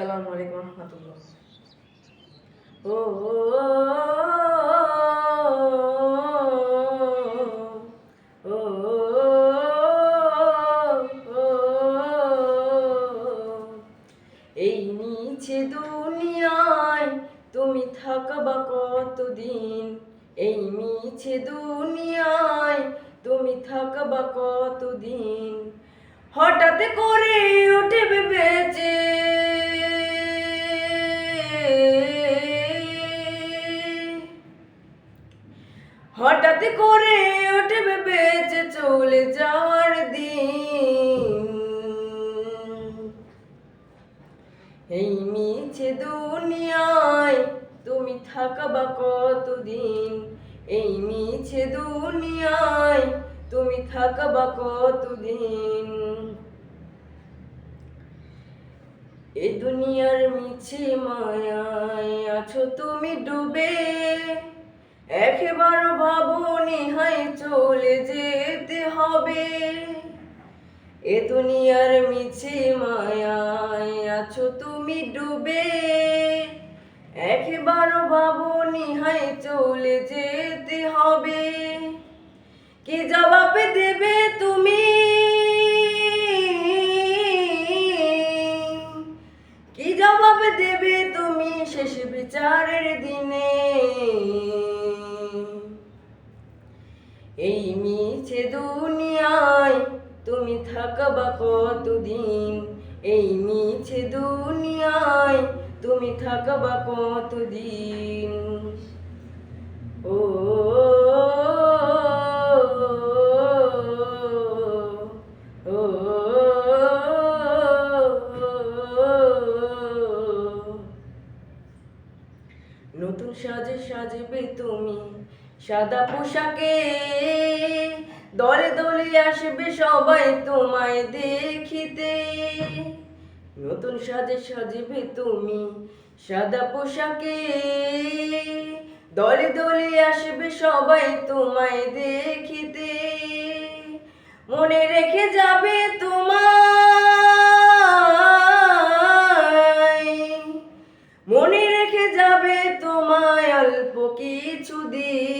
আসসালামু আলাইকুম রহমতুল্লাহ ও এই নিচে দুনিয়ায় তুমি থাকবা কতদিন এই মিছে দুনিয়ায় তুমি থাকবা কতদিন হঠাৎ করে উঠে হঠাৎ করে ওঠে বেঁচে চলে যাওয়ার দিন। এই মিছে দুনিয়ায় তুমি থাকবা কতদিন? এই মিছে দুনিয়ায় তুমি থাকবা কতদিন? এ দুনিয়ার মিছে মায়ায় আছো তুমি ডুবে একবার ভাবনি, হাই, চলে যেতে হবে। এ দুনিয়ার মিছে মায়ায় আছো তুমি ডুবে। একবার ভাবনি, হাই, চলে যেতে হবে। কি জবাব দেবে তুমি? কি জবাব দেবে তুমি? শেষ বিচারের দিনে মিছে দুনিয়ায়, তুমি থাকবা কতদিন? এই মিছে দুনিয়ায়, তুমি থাকবা কতদিন? ও নতুন সাজে সাজবে তুমি সাদা পোশাকে দলে দলে আসবে সবাই তোমায় দেখিতে। নতুন সাজে সাজবে তুমি সাদা পোশাকে দলে দলে আসবে সবাই তোমায় দেখিতে। মনে রেখে যাবে তোমায়। মনে রেখে যাবে তোমায় অল্প কিছু দিন।